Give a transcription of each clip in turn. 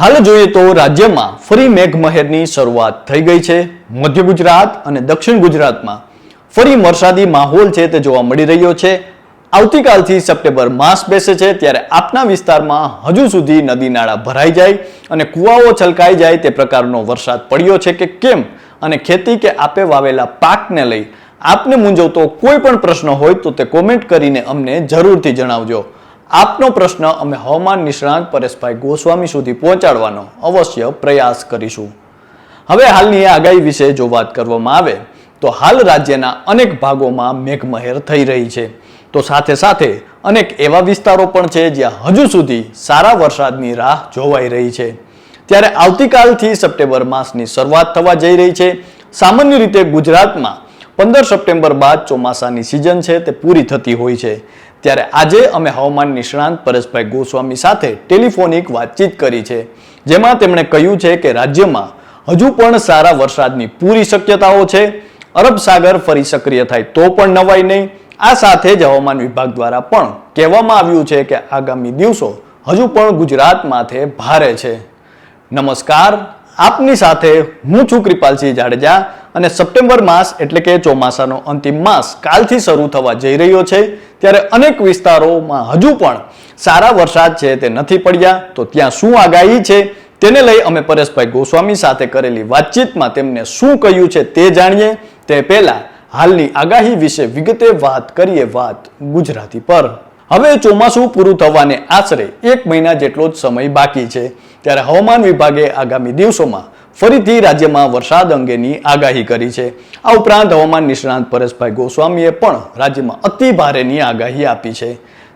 હાલ જોઈએ તો રાજ્યમાં ફરી મેઘમહેરની શરૂઆત થઈ ગઈ છે. મધ્ય ગુજરાત અને દક્ષિણ ગુજરાતમાં ફરી વરસાદી માહોલ છે તે જોવા મળી રહ્યો છે. આવતીકાલથી સપ્ટેમ્બર માસ બેસે છે ત્યારે આપના વિસ્તારમાં હજુ સુધી નદી નાળા ભરાઈ જાય અને કુવાઓ છલકાઈ જાય તે પ્રકારનો વરસાદ પડ્યો છે કે કેમ? અને ખેતી કે આપે વાવેલા પાકને લઈ આપને મૂંઝવતો કોઈ પણ પ્રશ્ન હોય તો તે કોમેન્ટ કરીને અમને જરૂરથી જણાવજો. આપનો પ્રશ્ન અમે હવામાન નિષ્ણાંત પરેશભાઈ ગોસ્વામી સુધી પહોંચાડવાનો અવશ્ય પ્રયાસ કરીશું. હવે હાલની આગાહી વિશે જો વાત કરવામાં આવે, તો હાલ રાજ્યના અનેક ભાગોમાં મેઘમહેર થઈ રહી છે. તો સાથે સાથે અનેક એવા વિસ્તારો પણ છે જ્યાં હજુ સુધી સારા વરસાદની રાહ જોવાઈ રહી છે. ત્યારે આવતીકાલથી સપ્ટેમ્બર માસની શરૂઆત થવા જઈ રહી છે. સામાન્ય રીતે ગુજરાતમાં પંદર સપ્ટેમ્બર બાદ ચોમાસાની સિઝન છે, તે પૂરી થતી હોય છે. ત્યારે આજે અમે હવામાન નિષ્ણાંત પરેશભાઈ ગોસ્વામી સાથે ટેલિફોનિક વાતચીત કરી છે, જેમાં તેમણે કહ્યું છે કે રાજ્યમાં હજુ પણ સારા વરસાદની પૂરી શક્યતાઓ છે, અરબ સાગર ફરી સક્રિય થાય તો પણ નવાઈ નહીં. આ સાથે જ હવામાન વિભાગ દ્વારા પણ કહેવામાં આવ્યું છે કે આગામી દિવસો હજુ પણ ગુજરાત માથે ભારે છે. નમસ્કાર આપની સાથે હું છું કૃપાલસિંહ જાડેજા અને સપ્ટેમ્બર માસ એટલે કે ચોમાસાનો અંતિમ માસ કાલથી શરૂ થવા જઈ રહ્યો છે. ત્યારે અનેક વિસ્તારોમાં હજુ પણ સારા વરસાદ છે તે નથી પડ્યા. તો ત્યાં શું આગાહી છે? તેને લઈ અમે પરેશભાઈ ગોસ્વામી સાથે કરેલી વાતચીતમાં તેમને શું કહ્યું છે તે જાણીએ. તે પહેલા હાલની આગાહી વિશે વિગતે વાત કરીએ વાત ગુજરાતી પર. હવે ચોમાસું પૂરું થવાને આશરે એક મહિના જેટલો જ સમય બાકી છે. ત્યારે હવામાન વિભાગે આગામી દિવસોમાં ફરીથી રાજ્યમાં વરસાદ અંગેની આગાહી કરી છે. આ ઉપરાંત હવામાન નિષ્ણાંત પરેશભાઈ ગોસ્વામીએ પણ રાજ્યમાં અતિ ભારેની આગાહી આપી છે.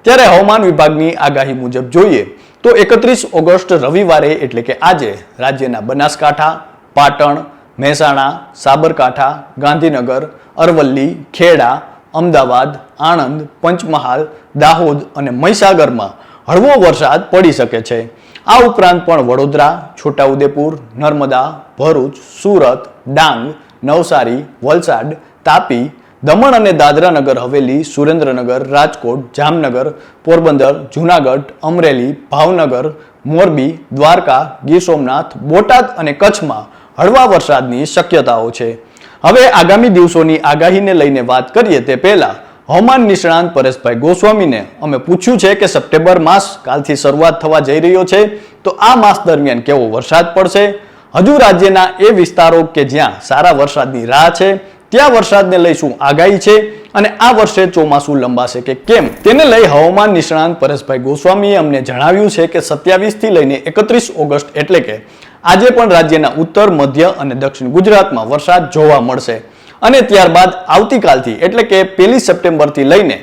ત્યારે હવામાન વિભાગની આગાહી મુજબ જોઈએ તો એકત્રીસ ઓગસ્ટ રવિવારે એટલે કે આજે રાજ્યના બનાસકાંઠા, પાટણ, મહેસાણા, સાબરકાંઠા, ગાંધીનગર, અરવલ્લી, ખેડા અમદાવાદ, આણંદ, પંચમહાલ, દાહોદ અને મહીસાગરમાં હળવો વરસાદ પડી શકે છે. આ ઉપરાંત પણ વડોદરા, છોટાઉદેપુર, નર્મદા, ભરૂચ, સુરત, ડાંગ, નવસારી, વલસાડ, તાપી, દમણ અને દાદરા નગર હવેલી, સુરેન્દ્રનગર, રાજકોટ, જામનગર, પોરબંદર, જુનાગઢ, અમરેલી, ભાવનગર, મોરબી, દ્વારકા, ગીર સોમનાથ, બોટાદ અને કચ્છમાં હળવા વરસાદની શક્યતાઓ છે. હવે આગામી દિવસોની આગાહીને લઈને વાત કરીએ તે પહેલા હવામાન નિષ્ણાંત પરેશભાઈ ગોસ્વામીને અમે પૂછ્યું છે કે સપ્ટેમ્બર માસ કાલથી શરૂઆત થવા જઈ રહ્યો છે, તો આ માસ દરમિયાન કેવો વરસાદ પડશે? હજુ રાજ્યના એ વિસ્તારો કે જ્યાં સારા વરસાદની રાહ છે, ત્યાં વરસાદને લઈ શું આગાહી છે અને આ વર્ષે ચોમાસું લંબાશે કે કેમ? તેને લઈ હવામાન નિષ્ણાંત પરેશભાઈ ગોસ્વામીએ અમને જણાવ્યું છે કે સત્યાવીસથી લઈને એકત્રીસ ઓગસ્ટ એટલે કે આજે પણ રાજ્યના ઉત્તર, મધ્ય અને દક્ષિણ ગુજરાતમાં વરસાદ જોવા મળશે. અને ત્યારબાદ આવતીકાલથી, એટલે કે પહેલી સપ્ટેમ્બરથી લઈને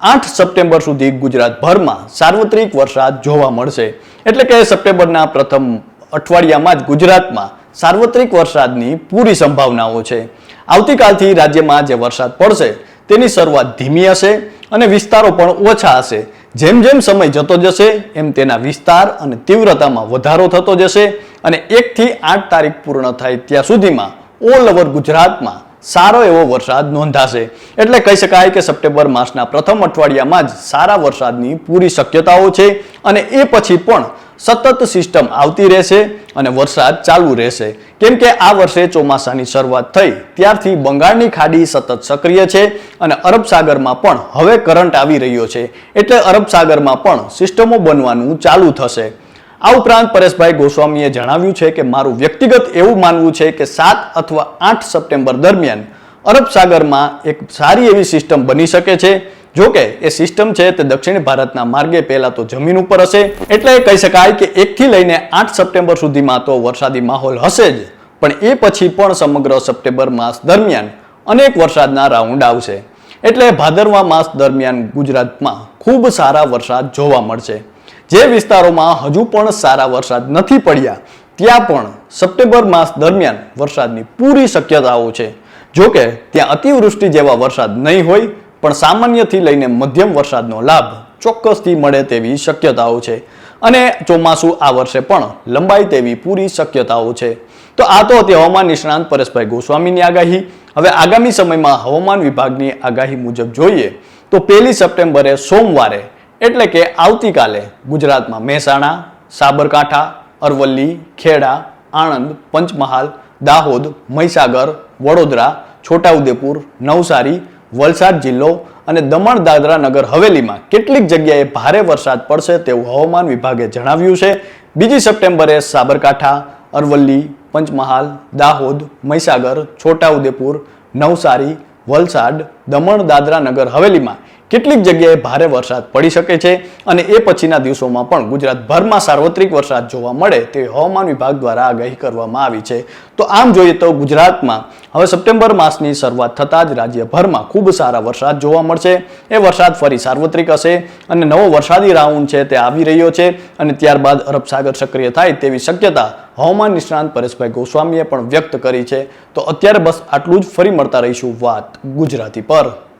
આઠ સપ્ટેમ્બર સુધી ગુજરાતભરમાં સાર્વત્રિક વરસાદ જોવા મળશે. એટલે કે સપ્ટેમ્બરના પ્રથમ અઠવાડિયામાં જ ગુજરાતમાં સાર્વત્રિક વરસાદની પૂરી સંભાવનાઓ છે. આવતીકાલથી રાજ્યમાં જે વરસાદ પડશે, તેની શરૂઆત ધીમી હશે અને વિસ્તારો પણ ઓછા હશે. જેમ જેમ સમય જતો જશે, એમ તેના વિસ્તાર અને તીવ્રતામાં વધારો થતો જશે. અને એકથી આઠ તારીખ પૂર્ણ થાય ત્યાં સુધીમાં ઓલ ઓવર ગુજરાતમાં સારો એવો વરસાદ નોંધાશે. એટલે કહી શકાય કે સપ્ટેમ્બર માસના પ્રથમ અઠવાડિયામાં જ સારા વરસાદની પૂરી શક્યતાઓ છે અને એ પછી પણ સતત સિસ્ટમ આવતી રહેશે અને વરસાદ ચાલુ રહેશે. કેમ કે આ વર્ષે ચોમાસાની શરૂઆત થઈ, ત્યારથી બંગાળની ખાડી સતત સક્રિય છે અને અરબ સાગરમાં પણ હવે કરંટ આવી રહ્યો છે. એટલે અરબ સાગરમાં પણ સિસ્ટમો બનવાનું ચાલુ થશે. આ ઉપરાંત પરેશભાઈ ગોસ્વામીએ જણાવ્યું છે કે મારું વ્યક્તિગત એવું માનવું છે કે સાત અથવા આઠ સપ્ટેમ્બર દરમિયાન અરબ સાગરમાં એક સારી એવી સિસ્ટમ બની શકે છે. જો કે એ સિસ્ટમ છે તે દક્ષિણ ભારતના માર્ગે પહેલા તો જમીન ઉપર હશે. એટલે કહી શકાય કે એકથી લઈને આઠ સપ્ટેમ્બર સુધીમાં તો વરસાદી માહોલ હશે જ. પણ એ પછી પણ સમગ્ર સપ્ટેમ્બર માસ દરમિયાન અનેક વરસાદના રાઉન્ડ આવશે. એટલે ભાદરવા માસ દરમિયાન ગુજરાતમાં ખૂબ સારા વરસાદ જોવા મળશે. જે વિસ્તારોમાં હજુ પણ સારા વરસાદ નથી પડ્યા, ત્યાં પણ સપ્ટેમ્બર માસ દરમિયાન વરસાદની પૂરી શક્યતાઓ છે. જોકે ત્યાં અતિવૃષ્ટિ જેવા વરસાદ નહીં હોય, પણ સામાન્યથી લઈને મધ્યમ વરસાદનો લાભ ચોક્કસથી મળે તેવી શક્યતાઓ છે. અને ચોમાસું આ વર્ષે પણ લંબાય તેવી પૂરી શક્યતાઓ છે. તો આ તો હતી હવામાન નિષ્ણાંત પરેશભાઈ ગોસ્વામીની આગાહી. હવે આગામી સમયમાં હવામાન વિભાગની આગાહી મુજબ જોઈએ, તો પહેલી સપ્ટેમ્બરે સોમવારે એટલે કે આવતીકાલે ગુજરાતમાં મહેસાણા, સાબરકાંઠા, અરવલ્લી, ખેડા, આણંદ, પંચમહાલ, દાહોદ, મહીસાગર, વડોદરા, છોટાઉદેપુર, નવસારી, વલસાડ જિલ્લો અને દમણ દાદરા નગર હવેલીમાં કેટલીક જગ્યાએ ભારે વરસાદ પડશે તેવું હવામાન વિભાગે જણાવ્યું છે. બીજી સપ્ટેમ્બરે સાબરકાંઠા, અરવલ્લી, પંચમહાલ, દાહોદ, મહીસાગર, છોટાઉદેપુર, નવસારી, વલસાડ દમણ દાદરા નગર હવેલીમાં કેટલીક જગ્યાએ ભારે વરસાદ પડી શકે છે અને એ પછીના દિવસોમાં પણ ગુજરાતભરમાં સાર્વત્રિક વરસાદ જોવા મળે તેવી હવામાન વિભાગ દ્વારા આગાહી કરવામાં આવી છે. તો આમ જોઈએ તો ગુજરાતમાં હવે સપ્ટેમ્બર માસની શરૂઆત થતાં જ રાજ્યભરમાં ખૂબ સારા વરસાદ જોવા મળશે. એ વરસાદ ફરી સાર્વત્રિક હશે અને નવો વરસાદી રાઉન્ડ છે તે આવી રહ્યો છે અને ત્યારબાદ અરબસાગર સક્રિય થાય તેવી શક્યતા હવામાન નિષ્ણાંત પરેશભાઈ ગોસ્વામીએ પણ વ્યક્ત કરી છે. તો અત્યારે બસ આટલું જ. ફરી મળતા રહીશું વાત ગુજરાતી પર